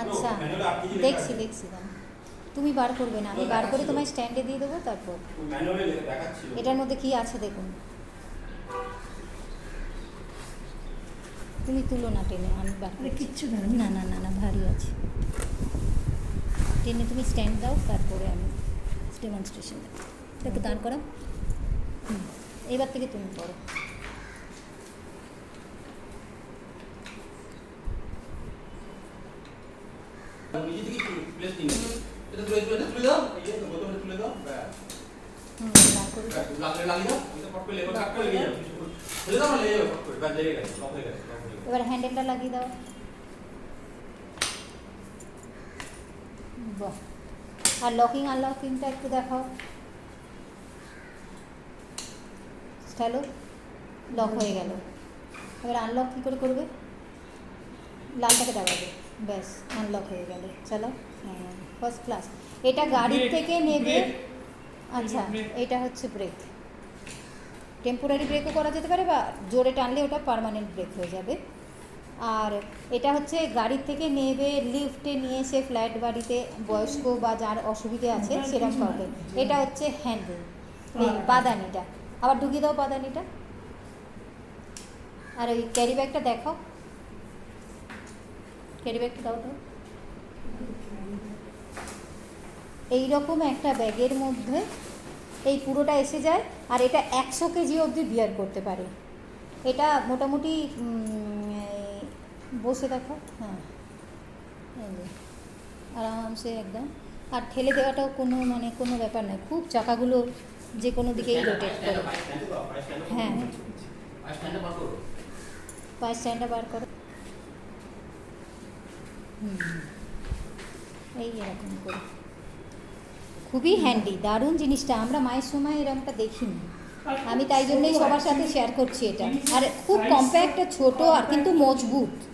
আচ্ছা। ম্যানুয়ালে আট কেজি। দেখছি দেখছি। তুমি বার করবে না। আমি বার করে তোমায় স্ট্যান্ডে দিয়ে দেবো তারপর। এটার মধ্যে কি আছে দেখুন। তুমি তুলো না টেনে আমি বার কিচ্ছু না না না না না ভারী আছে। টেনে তুমি স্ট্যান্ড দাও তারপরে আমি ডেমনস্ট্রেশন দেবো। একটু দাঁড় করাও। হুম, এবার থেকে তুমি করো নিজে থেকে প্লেস নিয়ে এটা তুলে তুলে তুলে দাও। এই যে বোতলে তুলে দাও ব্যাস। হুম দাঁড় করে দাও। লাগলে লাগিয়ে দাও। আমি তো করে লেগে ফট করে লেগে যাবে তুলে দাও না লেগে যাবে করে ব্যাস লেগে গেছে লক গেছে লক হয়ে গেছে। এবার হ্যান্ডেলটা লাগিয়ে দাও। বাহ। আর লকিং আনলকিংটা একটু দেখাও। হ্যালো লক হয়ে গেল। এবার আনলক কী করে করবে? লালটাকে দাবাবে। ব্যাস আনলক হয়ে গেল। চলো হ্যাঁ ফার্স্ট ক্লাস এটা গাড়ির থেকে নেবে. আচ্ছা. এটা হচ্ছে ব্রেক টেম্পোরারি ব্রেকও করা যেতে পারে বা জোরে টানলে ওটা পার্মানেন্ট ব্রেক হয়ে যাবে। আর এটা হচ্ছে গাড়ির থেকে নেবে লিফটে নিয়ে এসে ফ্ল্যাট বাড়িতে বয়স্ক বা যার অসুবিধে আছে সেরকম কাউকে। এটা হচ্ছে হ্যান্ডেল হ্যাঁ। পাদানিটা আবার ঢুকিয়ে দাও পাদানিটা আর ওই ক্যারি ব্যাগটা দেখাও। ব্যাগটা দাও তো এইরকম একটা ব্যাগের মধ্যে এই পুরোটা এসে যায় আর এটা একশো কেজি অবধি বিয়ার করতে পারে এটা মোটামুটি বসে দেখো হ্যাঁ আরামসে একদম আর ঠেলে দেওয়াটাও কোনো মানে কোনো ব্যাপার নয় খুব চাকাগুলো যে কোনো দিকেই রোটেট করে হ্যাঁ পায়ের স্ট্যান্ডটা বার করো এই এরকম করে। খুবই হ্যান্ডি দারুণ জিনিসটা। আমরা মায়ের সময় এরকমটা দেখিনি। আমি তাই জন্যই সবার সাথে শেয়ার করছি এটা। আর খুব কম্প্যাক্ট ছোট আর কিন্তু মজবুত।